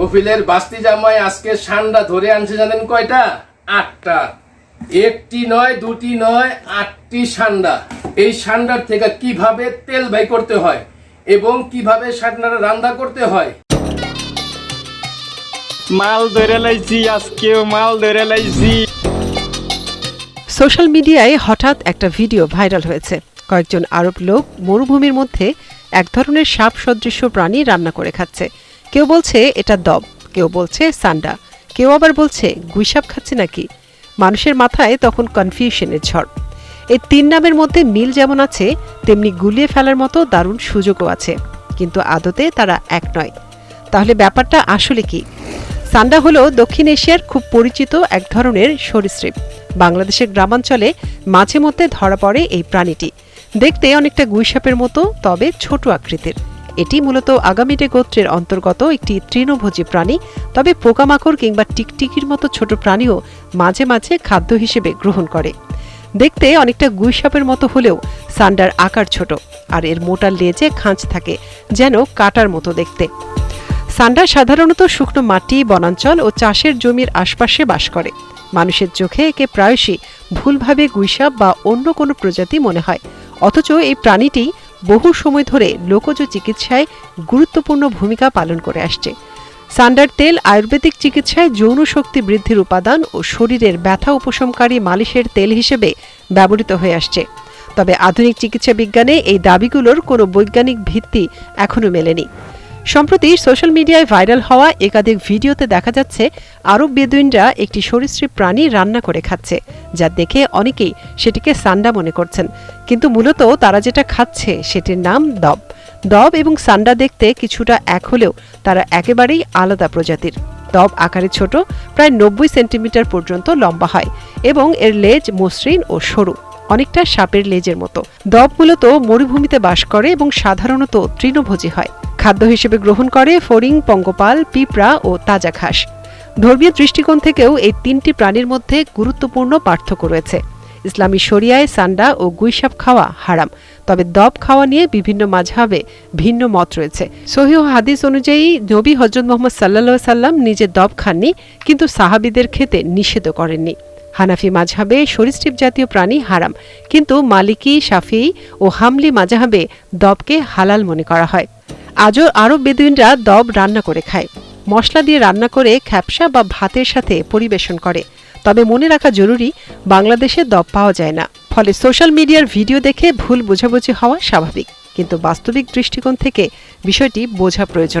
কফিলের বাস্তি জামাই আজকে সান্ডা ধরে আনছে জানেন কয়টা? আটটা। একটি নয় দুটি নয় আটটি সান্ডা। এই সান্ডার থেকে কীভাবে তেল বাই করতে হয় এবং কীভাবে সান্ডাটা রান্না করতে হয়? মাল ধরে লাইছি আজকেও মাল ধরে লাইছি। সোশ্যাল মিডিয়ায় হঠাৎ একটা ভিডিও ভাইরাল হয়েছে। কয়েকজন আরব লোক মরুভূমির মধ্যে এক ধরনের সাপ সদৃশ্য প্রাণী রান্না করে খাচ্ছে। কেউ বলছে এটা দব, কেউ বলছে সান্ডা, কেউ আবার বলছে গুইসাপ খাচ্ছে নাকি? মানুষের মাথায় তখন কনফিউশনের ঝড়। এই তিন নামের মধ্যে মিল যেমন আছে, তেমনি গুলিয়ে ফেলার মতো দারুণ সুযোগও আছে, কিন্তু আদতে তারা এক নয়। তাহলে ব্যাপারটা আসলে কি? সান্ডা হলো দক্ষিণ এশিয়ার খুব পরিচিত এক ধরনের সরীসৃপ। বাংলাদেশের গ্রামাঞ্চলে মাঝে মধ্যে ধরা পড়ে এই প্রাণীটি। দেখতে অনেকটা গুইসাপের মতো, তবে ছোট আকৃতির। এটি মূলত আগামিটে গোত্রের অন্তর্গত একটি তৃণভোজী প্রাণী, তবে পোকামাকড় কিংবা টিকটিকির মতো ছোট প্রাণীও মাঝে মাঝে খাদ্য হিসেবে গ্রহণ করে। দেখতে অনেকটা গুইসাপের মতো হলেও সান্ডার আকার ছোট, আর এর মোটা লেজে খাঁজ থাকে, যেন কাটার মতো দেখতে। সান্ডা সাধারণত শুকনো মাটি, বনাঞ্চল ও চাষের জমির আশপাশে বাস করে। মানুষের চোখে একে প্রায়শই ভুলভাবে গুইসাপ বা অন্য কোনো প্রজাতি মনে হয়, অথচ এই প্রাণীটি বহু সময় ধরে লোকজ চিকিৎসায় গুরুত্বপূর্ণ ভূমিকা পালন করে আসছে। সান্ডার তেল আয়ুর্বেদিক চিকিৎসায় যৌন শক্তি বৃদ্ধির উপাদান ও শরীরের ব্যথা উপশমকারী মালিশের তেল হিসেবে ব্যবহৃত হয়ে আসছে। তবে আধুনিক চিকিৎসা বিজ্ঞানে এই দাবিগুলোর কোনো বৈজ্ঞানিক ভিত্তি এখনও মেলেনি। সম্প্রতি সোশ্যাল মিডিয়ায় ভাইরাল হওয়া একাধিক ভিডিওতে দেখা যাচ্ছে, আরব বেদুইনরা একটি সরীসৃপ প্রাণী রান্না করে খাচ্ছে, যা দেখে অনেকেই সেটিকে সান্ডা মনে করছেন। কিন্তু মূলত তারা যেটা খাচ্ছে সেটির নাম দব। দব এবং সান্ডা দেখতে কিছুটা এক হলেও তারা একেবারেই আলাদা প্রজাতির। দব আকারে ছোট, প্রায় নব্বই সেন্টিমিটার পর্যন্ত লম্বা হয় এবং এর লেজ মসৃণ ও সরু, অনেকটা সাপের লেজের মতো। দব মূলত মরুভূমিতে বাস করে এবং সাধারণত তৃণভোজী হয়। খাদ্য হিসেবে গ্রহণ করে ফড়িং, পঙ্গপাল, পিঁপড়া ও তাজা ঘাস। ধর্মীয় দৃষ্টিকোণ থেকেও এই তিনটি প্রাণীর মধ্যে গুরুত্বপূর্ণ পার্থক্য রয়েছে। ইসলামী শরিয়ায় সান্ডা ও গুইসাপ খাওয়া হারাম, তবে দব খাওয়া নিয়ে বিভিন্ন মাঝহাবে ভিন্ন মত রয়েছে। সহিহ হাদিস অনুযায়ী, নবী হজরত মোহাম্মদ সাল্লা সাল্লাম নিজে দব খাননি, কিন্তু সাহাবিদের খেতে নিষেধ করেননি। হানাফি মাঝহাবে সরীসৃপ জাতীয় প্রাণী হারাম, কিন্তু মালিকি, শাফি ও হামলি মাঝহাবে দবকে হালাল মনে করা হয়। আজও আরব বেদুইনরা দব রান্না করে খায়। মশলা দিয়ে রান্না করে খ্যাপসা বা ভাতের সাথে পরিবেশন করে। তবে মনে রাখা জরুরি, বাংলাদেশে দব পাওয়া যায় না। ফলে সোশ্যাল মিডিয়ার ভিডিও দেখে ভুল বোঝাবুঝি হওয়া স্বাভাবিক। কিন্তু বাস্তবিক দৃষ্টিকোণ থেকে বিষয়টি বোঝা প্রয়োজন।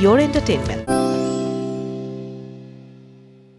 your entertainment.